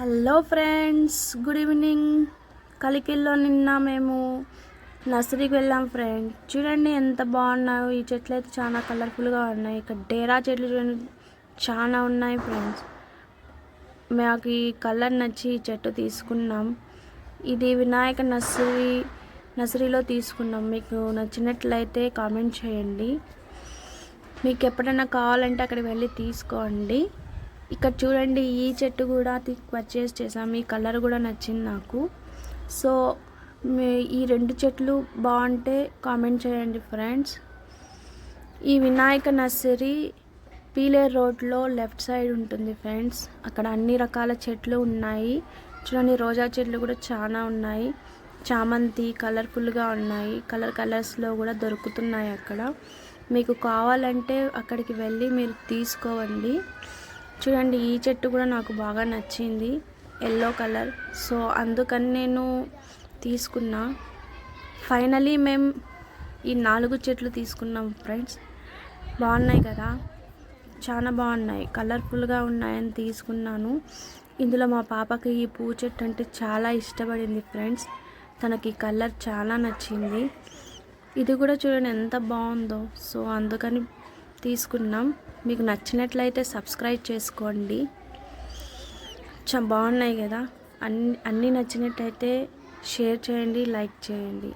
Hello friends good evening. కలికిల్లో నిన్న మేము నర్సరీకి వెళ్ళాం ఫ్రెండ్స్ చూడండి ఎంత బాగున్నాయో ఈ చెట్లు అయితే చాలా కలర్ఫుల్గా ఉన్నాయి. ఇక్కడ డేరా చెట్లు చూడండి చాలా ఉన్నాయి ఫ్రెండ్స్. మాకు ఈ కలర్ నచ్చి ఈ చెట్టు తీసుకున్నాం. ఇది వినాయక నర్సరీ నర్సరీలో తీసుకున్నాం. మీకు నచ్చినట్లయితే కామెంట్ చేయండి. మీకు ఎప్పుడైనా కావాలంటే అక్కడికి వెళ్ళి తీసుకోండి. ఇక్కడ చూడండి ఈ చెట్టు కూడా పర్చేస్ చేసాము ఈ కలర్ కూడా నచ్చింది నాకు. సో మీ ఈ రెండు చెట్లు బాగుంటే కామెంట్ చేయండి ఫ్రెండ్స్ ఈ వినాయక నర్సరీ పీలే రోడ్లో లెఫ్ట్ సైడ్ ఉంటుంది ఫ్రెండ్స్ అక్కడ అన్ని రకాల చెట్లు ఉన్నాయి. చూడండి రోజా చెట్లు కూడా చాలా ఉన్నాయి. చామంతి కలర్ఫుల్గా ఉన్నాయి. కలర్ కలర్స్లో కూడా దొరుకుతున్నాయి అక్కడ. మీకు కావాలంటే అక్కడికి వెళ్ళి మీరు తీసుకోవండి చూడండి ఈ చెట్టు కూడా నాకు బాగా నచ్చింది ఎల్లో కలర్ సో అందుకని నేను తీసుకున్నా. ఫైనలీ మేము ఈ నాలుగు చెట్లు తీసుకున్నాం ఫ్రెండ్స్ బాగున్నాయి కదా? చాలా బాగున్నాయి. కలర్ఫుల్గా ఉన్నాయని తీసుకున్నాను. ఇందులో మా పాపకి ఈ పూ చెట్టు అంటే చాలా ఇష్టపడింది ఫ్రెండ్స్ తనకి కలర్ చాలా నచ్చింది. ఇది కూడా చూడండి ఎంత బాగుందో. సో అందుకని తీసుకున్నాం. మీకు నచ్చినట్లయితే సబ్స్క్రైబ్ చేసుకోండి. చాలా బాగున్నాయి కదా. అన్ని అన్నీ నచ్చినట్టయితే షేర్ చేయండి లైక్ చేయండి.